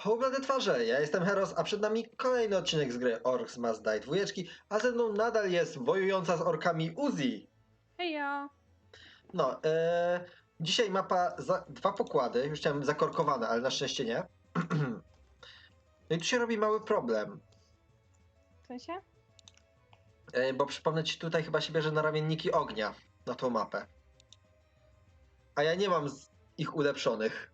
Hołblade twarze, ja jestem Heros, a przed nami kolejny odcinek z gry Orcs Must Die dwójeczki, a ze mną nadal jest wojująca z orkami Uzi. Heja! No, e, dzisiaj mapa za dwa pokłady, już chciałem zakorkowane, ale na szczęście nie. no i tu się robi mały problem, W sensie? e, bo przypomnę ci, tutaj chyba się bierze na ramienniki ognia na tą mapę. A ja nie mam z ich ulepszonych.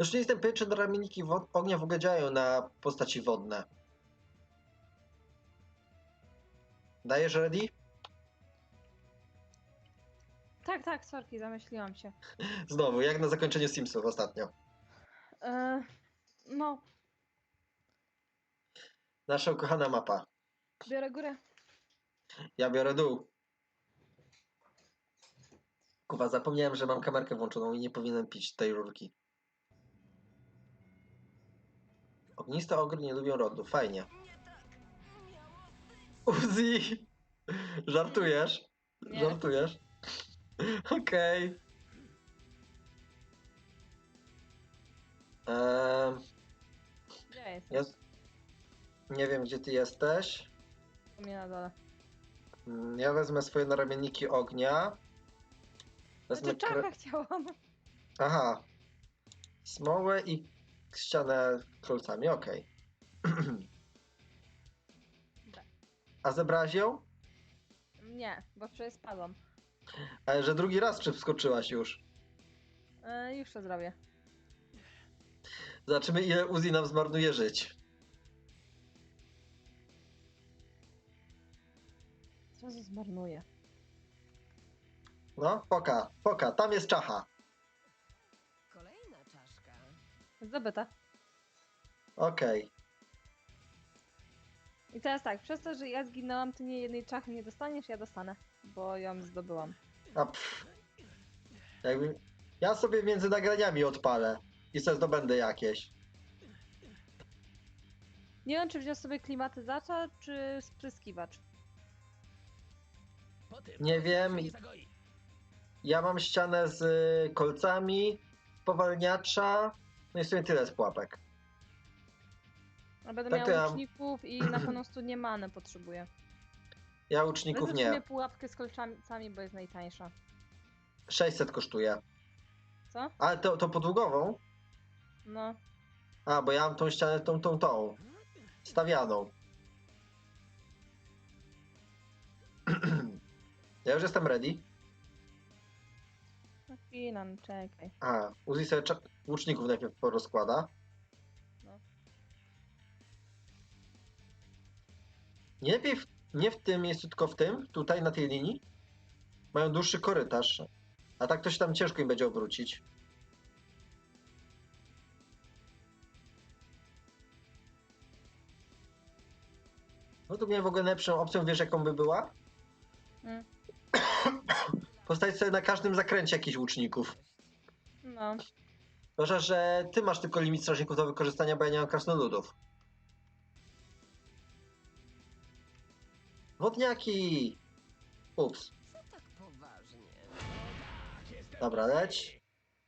Zresztą nie jestem pewien, czy ramienniki ognia w ogóle działają na postaci wodne. Dajesz ready? Tak, tak, sorki, zamyśliłam się. Znowu, jak na zakończenie Simsów ostatnio. E, no, Nasza ukochana mapa. biorę górę. Ja biorę dół. Kuwa, zapomniałem, że mam kamerkę włączoną i nie powinienem pić tej rurki. Ogniste ogry nie lubią rodu. Fajnie. Uzi! Żartujesz? Nie. Żartujesz? Okej. Eee, Gdzie jest? ja... Nie wiem, gdzie ty jesteś. U mnie na dole. Mm, Ja wezmę swoje naramienniki ognia. Wezmę Znaczy kre... czarka chciałam. Aha. Smołę i ścianę kolcami, okej. Tak. A zebrałaś ją? Nie, bo wczoraj spadłam. Ale że drugi raz przeskoczyłaś już. E, już to zrobię. Zobaczymy ile Uzi nam zmarnuje żyć. Zrazu zmarnuję. No, poka, poka, tam jest czacha. Zdobyta. Okej. I teraz tak, przez to, że ja zginęłam, ty nie jednej czachy nie dostaniesz, ja dostanę. Bo ją zdobyłam. A pff. Jakby... Ja sobie między nagraniami odpalę i sobie zdobędę jakieś. Nie wiem, czy wziął sobie klimatyzacza, czy spryskiwacz. Nie wiem. Ja mam ścianę z y, kolcami, spowalniacza, no i w sumie tyle z pułapek. A będę Tak to miała ja- łuczników i na pewno studniemane potrzebuję. Ja łuczników nie. pułapkę z kolcami, bo jest najtańsza. 600 kosztuje. Co? Ale to, to podługową? No. A, bo ja mam tą ścianę tą, tą, tą. Stawianą. ja już jestem ready. Chwila, no czekaj. A, Uzi sobie cza- łuczników najpierw porozkłada. No. Nie lepiej w, nie w tym miejscu, tylko w tym, tutaj na tej linii. Mają dłuższy korytarz. A tak to się tam ciężko im będzie obrócić. No to mnie w ogóle najlepszą opcją, wiesz jaką by była? Mm. Postawić sobie na każdym zakręcie jakichś łuczników. No. Zwłaszcza, że ty masz tylko limit strażników do wykorzystania, bo ja nie mam krasnoludów. Wodniaki! Ups. Co tak poważnie? Dobra, leć.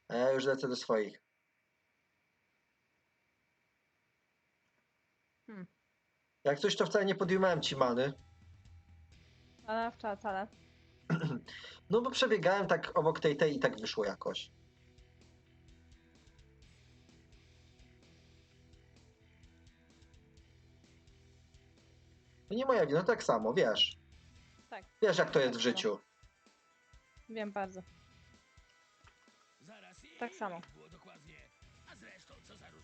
A ja już lecę do swoich. Hmm. Jak coś, to wcale nie podjmowałem ci many. Ale wcale, wcale. No bo przebiegałem tak obok tej tej i tak wyszło jakoś. No nie moja wina, tak samo, wiesz. Tak. Wiesz jak to jest w życiu. Wiem bardzo. Tak samo.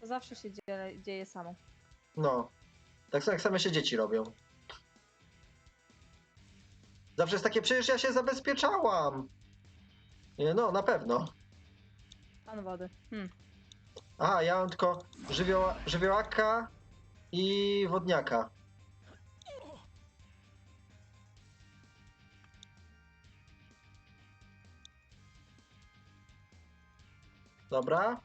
To zawsze się dzieje, dzieje samo. No. Tak samo jak same się dzieci robią. Zawsze jest takie, przecież ja się zabezpieczałam. Nie, no, na pewno. Pan wody. Hmm. Aha, ja mam tylko żywioła, żywiołaka i wodniaka. Dobra.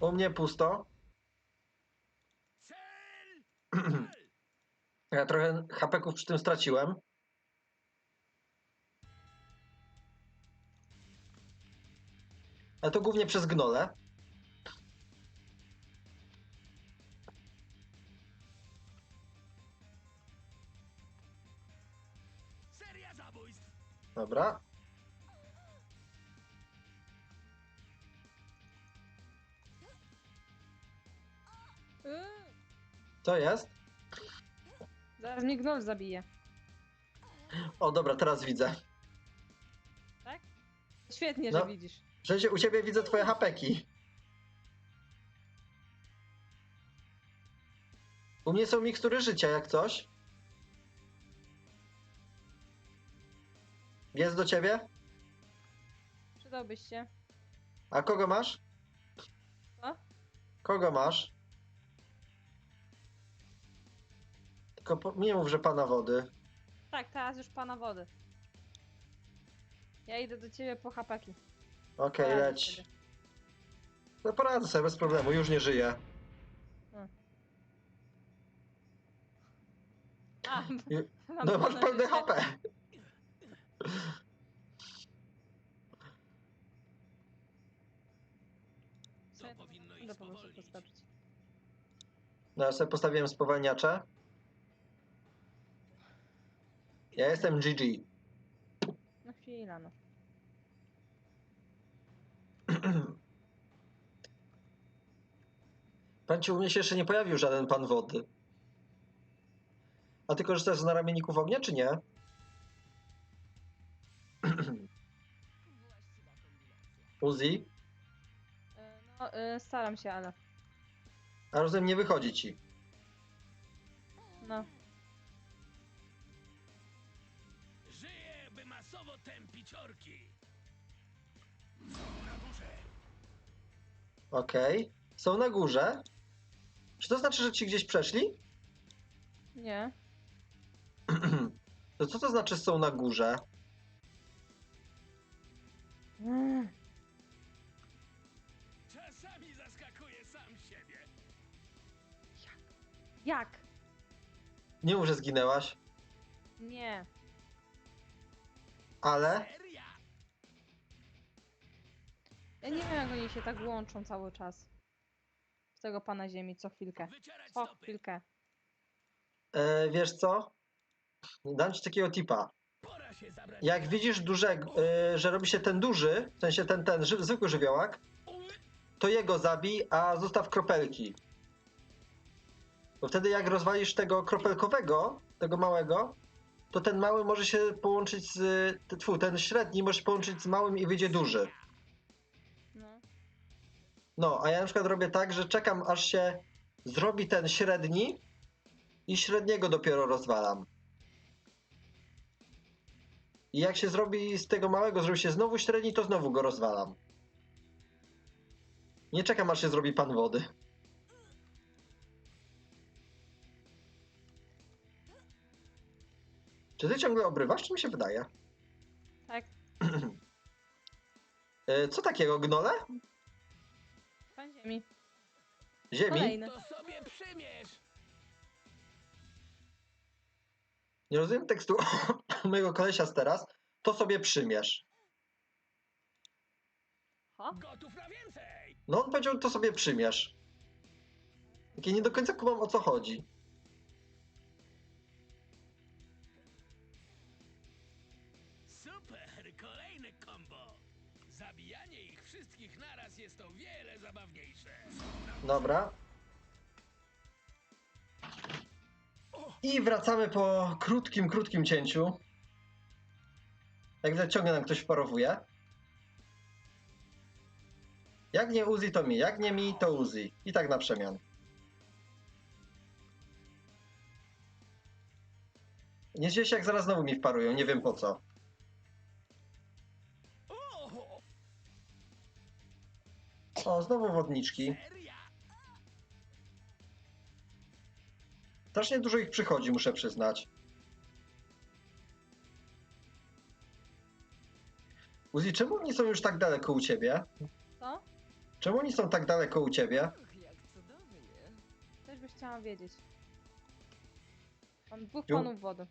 U mnie pusto. Ja trochę hapeków przy tym straciłem. Ale to głównie przez gnole. Dobra. To jest. zaraz mnie gnoll zabije. O, dobra, teraz widzę. Świetnie, No. że widzisz. W sensie u ciebie widzę twoje hapeki. U mnie są mikstury życia, jak coś. Jest do ciebie? Przydałbyś się. A kogo masz? Co? Kogo masz? Tylko po, nie mów, że pana wody. Tak, teraz już pana wody. Ja idę do ciebie po hapaki. Okej, Poradzę leć. sobie. No poradzę sobie bez problemu, już nie żyję. A, I- mam No masz pełne. HP. To powinno powoli. poskoczyć. No ja sobie postawiłem spowalniacze. Ja jestem GG. No chwila, no. Panci, u mnie się jeszcze nie pojawił żaden pan wody. A ty korzystasz z naramienników ognia, czy nie? Uzi? E, No, e, staram się, ale. A rozumiem, nie wychodzi ci. No. Masowo tępić orki! Są na górze! Okej. Są na górze. Czy to znaczy, że ci gdzieś przeszli? Nie. To co to znaczy są na górze? Mm. Czasami zaskakuję sam siebie. Jak? Nie mów, że zginęłaś. Nie. Ale... Ja nie wiem, jak oni się tak łączą cały czas. Z tego pana ziemi, co chwilkę. Co chwilkę. E, wiesz co? Dam ci takiego tipa. Jak widzisz dużego, e, że robi się ten duży, w sensie ten, ten ży, zwykły żywiołak, to jego zabij, a zostaw kropelki. Bo wtedy jak rozwalisz tego kropelkowego, tego małego, to ten mały może się połączyć z... Tfu, ten średni może się połączyć z małym i wyjdzie duży. No. No, a ja na przykład robię tak, że czekam aż się zrobi ten średni i średniego dopiero rozwalam. I jak się zrobi z tego małego, zrobi się znowu średni, to znowu go rozwalam. Nie czekam aż się zrobi pan wody. Czy ty ciągle obrywasz, czy mi się wydaje? Tak. E, Co takiego, gnole? Pan ziemi. Ziemi? Kolejny. To sobie przymierz! Nie rozumiem tekstu mojego kolesia z teraz. To sobie przymierz. Ho? Gotów na więcej! No on powiedział, to sobie przymierz. Takie nie do końca kumam o co chodzi. Super! Kolejne combo! Zabijanie ich wszystkich naraz jest o wiele zabawniejsze. Dobra. I wracamy po krótkim, krótkim cięciu. Jak widać, ciągle nam ktoś wparowuje. Jak nie Uzi, to mi. Jak nie mi, to Uzi. I tak na przemian. Nie dziwię się, jak zaraz znowu mi wparują. Nie wiem po co. O, znowu wodniczki. Strasznie dużo ich przychodzi, muszę przyznać. Uzi, czemu oni są już tak daleko u ciebie? Co? Czemu oni są tak daleko u ciebie? Och, jak cudownie. Też byś chciała wiedzieć. Mam dwóch panów wody.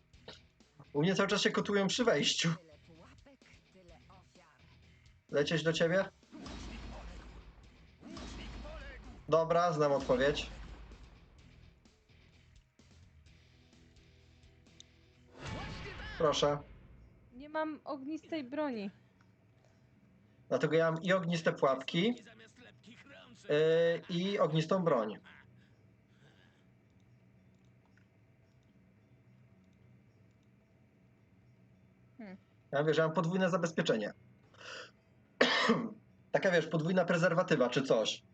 U mnie cały czas się kotują przy wejściu. Tyle pułapek, tyle ofiar. Lecieć do ciebie? Dobra, znam odpowiedź. Proszę. Nie mam ognistej broni. Dlatego ja mam i ogniste rączek. yy, i ognistą broń. Hmm. Ja wiesz, ja mam podwójne zabezpieczenie. Taka wiesz, podwójna prezerwatywa czy coś.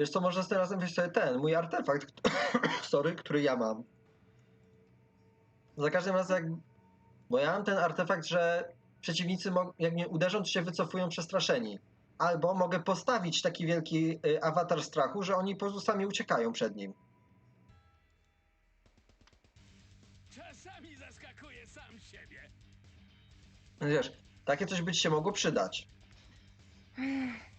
Wiesz co, może razem weź sobie ten, mój artefakt, sorry, który ja mam. Za każdym razem jak... Bo ja mam ten artefakt, że przeciwnicy jak mnie uderzą, to się wycofują przestraszeni. Albo mogę postawić taki wielki y, awatar strachu, że oni po prostu sami uciekają przed nim. Czasami zaskakuje sam siebie. Wiesz, takie coś by ci się mogło przydać.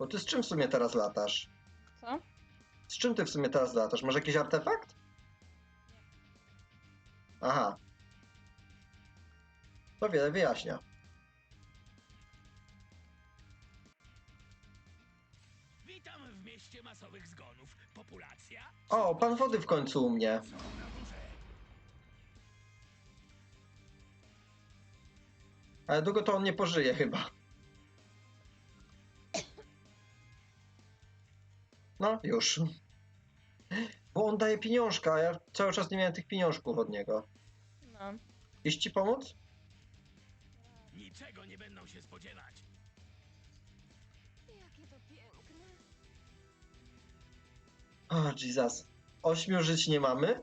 Bo ty z czym w sumie teraz latasz? Co? Z czym ty w sumie teraz latasz? Masz jakiś artefakt? Aha. To wiele wyjaśnia. Witam w mieście masowych zgonów. Populacja? O, pan wody w końcu u mnie. Są na górze. Ale długo to on nie pożyje chyba. No, już. Bo on daje pieniążka, a ja cały czas nie miałem tych pieniążków od niego. No. Iść ci pomóc? Niczego nie będą się spodziewać. Jakie to piękne. O, Jesus. Ośmiu żyć nie mamy?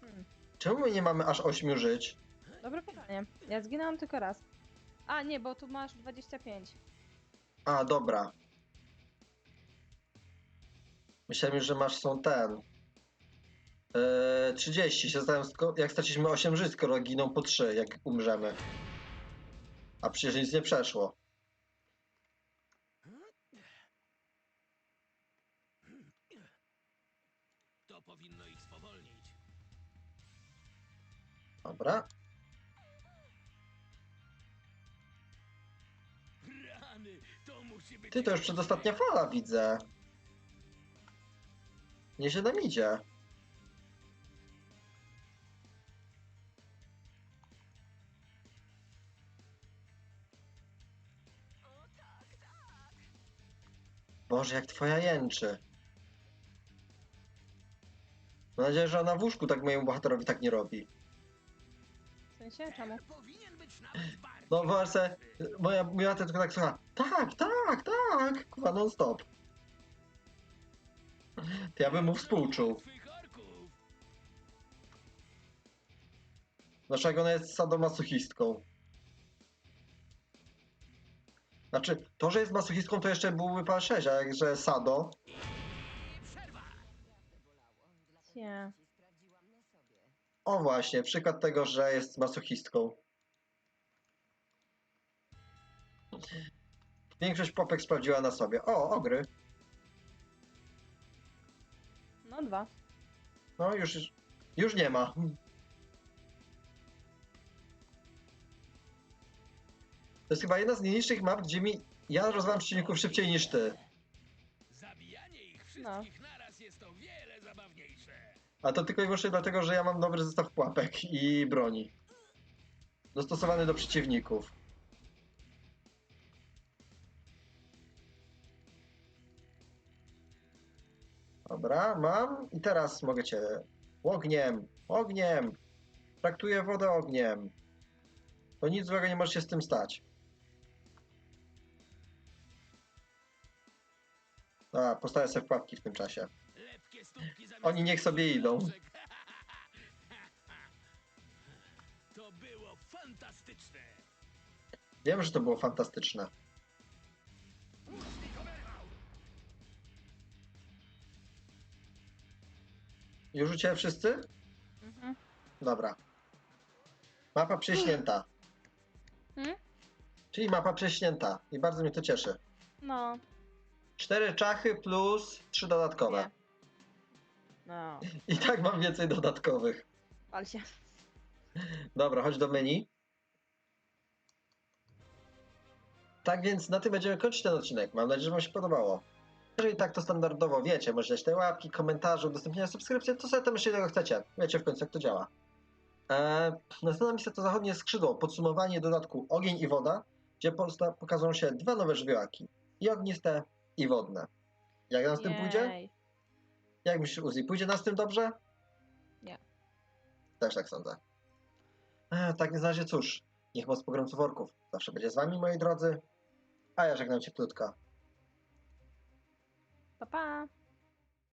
Hmm. Czemu my nie mamy aż ośmiu żyć? Dobre pytanie. Ja zginęłam tylko raz. A, nie, bo tu masz 25. A, dobra. Myślałem już, że masz są ten. Eee, 30. Się sko- jak straciliśmy 8 żyć, skoro giną po 3, jak umrzemy. A przecież nic nie przeszło. To powinno ich spowolnić. Dobra. Rany, to musi być... Ty, to już przedostatnia fala widzę. Nieźle nam idzie. Boże, jak twoja jęczy. Mam nadzieję, że ona w łóżku tak mojemu bohaterowi tak nie robi. W sensie, czemu? Powinien być nawet bardziej... No właśnie, moja, moja tylko tak słucha. Tak, tak, tak, kuwa non stop. To ja bym mu współczuł. Dlaczego ona jest sadomasochistką? Znaczy, to, że jest masochistką, to jeszcze byłby pan 6, a jak że sado, Nie. o właśnie, przykład tego, że jest masochistką. Większość popek sprawdziła na sobie. O, ogry. No dwa. No, już, już nie ma. To jest chyba jedna z nielicznych map, gdzie mi ja rozwalam przeciwników szybciej niż ty. Zabijanie ich No. wszystkich naraz jest o wiele zabawniejsze. A to tylko i wyłącznie dlatego, że ja mam dobry zestaw pułapek i broni. Dostosowany do przeciwników. Dobra, mam i teraz mogę cię ogniem, ogniem. Traktuję wodę ogniem. To nic złego nie może się z tym stać. A, postawię sobie pułapki w tym czasie. Oni niech sobie idą. To było fantastyczne. Wiem, że to było fantastyczne. Już u Ciebie wszyscy? Mhm. Dobra. Mapa prześnięta. Hmm? Czyli mapa prześnięta. I bardzo mnie to cieszy. No, Cztery czachy plus trzy dodatkowe. Nie. no, I tak mam więcej dodatkowych. pal się. Dobra, chodź do menu. Tak więc na tym będziemy kończyć ten odcinek. Mam nadzieję, że Wam się podobało. Jeżeli tak, to standardowo wiecie, możecie dać te łapki, komentarze, udostępnienia subskrypcje, to sobie tam jeszcze tego chcecie. Wiecie w końcu, jak to działa. Eee, następna misja to zachodnie skrzydło, podsumowanie dodatku ogień i woda, gdzie posta- pokażą się dwa nowe żywiołaki. I ogniste, i wodne. Jak nam z tym pójdzie? Jak myślisz, Uzi, pójdzie nas z tym dobrze? Nie. Też tak sądzę. E, tak więc na razie cóż, niech moc pogromców orków zawsze będzie z wami, moi drodzy. A ja żegnam cię krótko. Pa, pa.